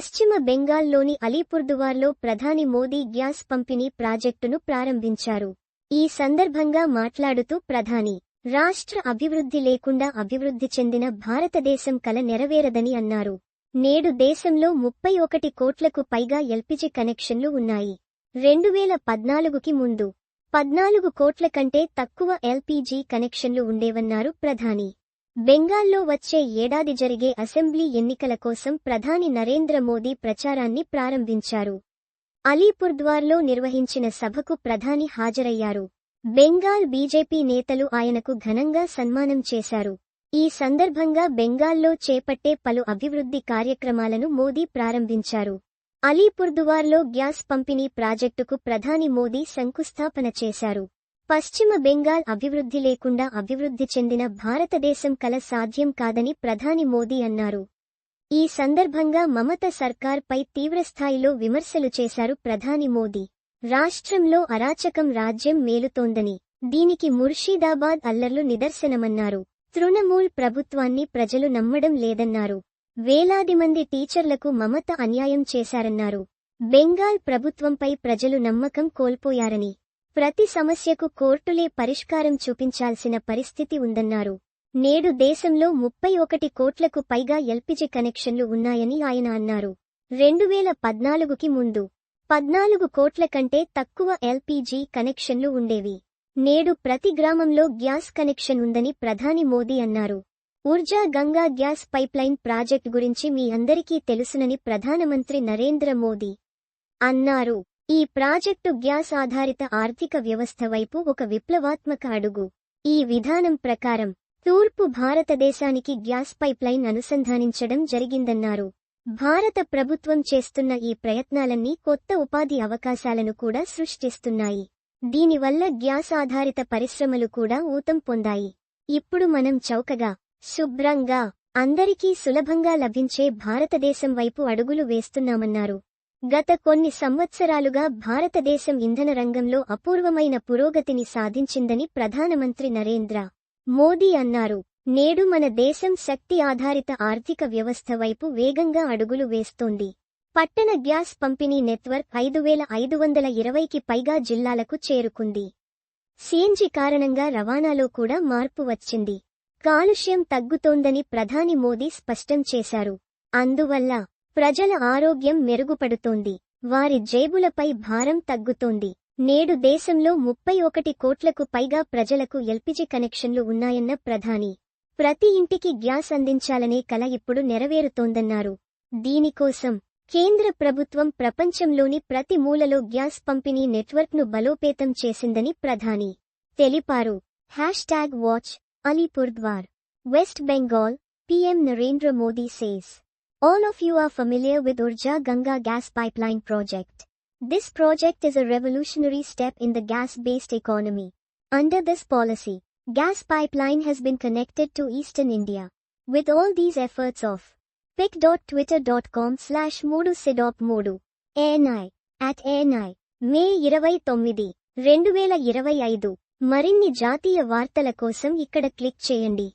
పశ్చిమ బెంగాల్లోని అలీపుర్దువార్లో ప్రధాని మోదీ గ్యాస్ పంపిణీ ప్రాజెక్టును ప్రారంభించారు. ఈ సందర్భంగా మాట్లాడుతూ ప్రధాని రాష్ట్ర అభివృద్ధి లేకుండా అభివృద్ధి చెందిన భారతదేశం కల నెరవేరదని అన్నారు. నేడు దేశంలో ముప్పై ఒకటి కోట్లకు పైగా ఎల్పిజి కనెక్షన్లు ఉన్నాయి. రెండు వేల పద్నాలుగుకి ముందు పద్నాలుగు కోట్ల కంటే తక్కువ ఎల్పీజీ కనెక్షన్లు ఉండేవన్నారు ప్రధాని. బెంగాల్లో వచ్చే ఏడాది జరిగే అసెంబ్లీ ఎన్నికల కోసం ప్రధాని నరేంద్ర మోదీ ప్రచారాన్ని ప్రారంభించారు. అలీపుర్ద్వార్లో నిర్వహించిన సభకు ప్రధాని హాజరయ్యారు. బెంగాల్ బీజేపీ నేతలు ఆయనకు ఘనంగా సన్మానం చేశారు. ఈ సందర్భంగా బెంగాల్లో చేపట్టే పలు అభివృద్ధి కార్యక్రమాలను మోదీ ప్రారంభించారు. అలీపుర్దువార్లో గ్యాస్ పంపిణీ ప్రాజెక్టుకు ప్రధాని మోదీ శంకుస్థాపన చేశారు. పశ్చిమ బెంగాల్ అభివృద్ధి లేకుండా అభివృద్ధి చెందిన భారతదేశం కల సాధ్యం కాదని ప్రధాని మోదీ అన్నారు. ఈ సందర్భంగా మమత సర్కార్పై తీవ్రస్థాయిలో విమర్శలు చేశారు ప్రధాని మోదీ. రాష్ట్రంలో అరాచకం రాజ్యం మేలుతోందని దీనికి ముర్షీదాబాద్ అల్లర్లు నిదర్శనమన్నారు. తృణమూల్ ప్రభుత్వాన్ని ప్రజలు నమ్మడం లేదన్నారు. వేలాది మంది టీచర్లకు మమత అన్యాయం చేశారన్నారు. బెంగాల్ ప్రభుత్వంపై ప్రజలు నమ్మకం కోల్పోయారని ప్రతి సమస్యకు కోర్టులే పరిష్కారం చూపించాల్సిన పరిస్థితి ఉందన్నారు. నేడు దేశంలో ముప్పై ఒకటి కోట్లకు పైగా ఎల్పిజి కనెక్షన్లు ఉన్నాయని ఆయన అన్నారు. రెండు వేల పద్నాలుగుకి ముందు పద్నాలుగు కోట్ల కంటే తక్కువ ఎల్పిజి కనెక్షన్లు ఉండేవి. నేడు ప్రతి గ్రామంలో గ్యాస్ కనెక్షన్ ఉందని ప్రధాని మోదీ అన్నారు. Urja Ganga gas pipeline project గురించి మీ అందరికీ తెలుసునని ప్రధానమంత్రి నరేంద్ర మోదీ అన్నారు. ఈ ప్రాజెక్టు గ్యాస్ ఆధారిత ఆర్థిక వ్యవస్థ వైపు ఒక విప్లవాత్మక అడుగు. ఈ విధానం ప్రకారం తూర్పు భారతదేశానికి గ్యాస్ పైప్లైన్ అనుసంధానించడం జరిగిందన్నారు. భారత ప్రభుత్వం చేస్తున్న ఈ ప్రయత్నాలన్నీ కొత్త ఉపాధి అవకాశాలను కూడా సృష్టిస్తున్నాయి. దీనివల్ల గ్యాస్ ఆధారిత పరిశ్రమలు కూడా ఊతం పొందాయి. ఇప్పుడు మనం చౌకగా శుభ్రంగా అందరికీ సులభంగా లభించే భారతదేశం వైపు అడుగులు వేస్తున్నామన్నారు. గత కొన్ని సంవత్సరాలుగా భారతదేశం ఇంధన రంగంలో అపూర్వమైన పురోగతిని సాధించిందని ప్రధానమంత్రి నరేంద్ర మోదీ అన్నారు. నేడు మన దేశం శక్తి ఆధారిత ఆర్థిక వ్యవస్థ వైపు వేగంగా అడుగులు వేస్తోంది. పట్టణ గ్యాస్ పంపిణీ నెట్వర్క్ ఐదు వేల ఐదు వందల ఇరవైకి పైగా జిల్లాలకు చేరుకుంది. సిఎన్జి కారణంగా రవాణాలో కూడా మార్పు వచ్చింది. కాలుష్యం తగ్గుతోందని ప్రధాని మోదీ స్పష్టం చేశారు. అందువల్ల ప్రజల ఆరోగ్యం మెరుగుపడుతోంది. వారి జేబులపై భారం తగ్గుతోంది. నేడు దేశంలో ముప్పై ఒకటి కోట్లకు పైగా ప్రజలకు ఎల్పిజి కనెక్షన్లు ఉన్నాయన్న ప్రధాని. ప్రతి ఇంటికి గ్యాస్ అందించాలనే కల ఇప్పుడు నెరవేరుతోందన్నారు. దీనికోసం కేంద్ర ప్రభుత్వం ప్రపంచంలోని ప్రతి మూలలో గ్యాస్ పంపిణీ నెట్వర్క్ను బలోపేతం చేసిందని ప్రధాని తెలిపారు. Hashtag watch Alipurduar West Bengal PM Narendra Modi says All of you are familiar with Urja Ganga gas pipeline project. This project is a revolutionary step in the gas-based economy. Under this policy, gas pipeline has been connected to eastern India. With all these efforts of pic.twitter.com slash మూడు సిడాప్ మూడు ANI at ANI మే ఇరవై తొమ్మిది రెండు వేల ఇరవై ఐదు మరిన్ని జాతీయ వార్తల కోసం ఇక్కడ క్లిక్ చేయండి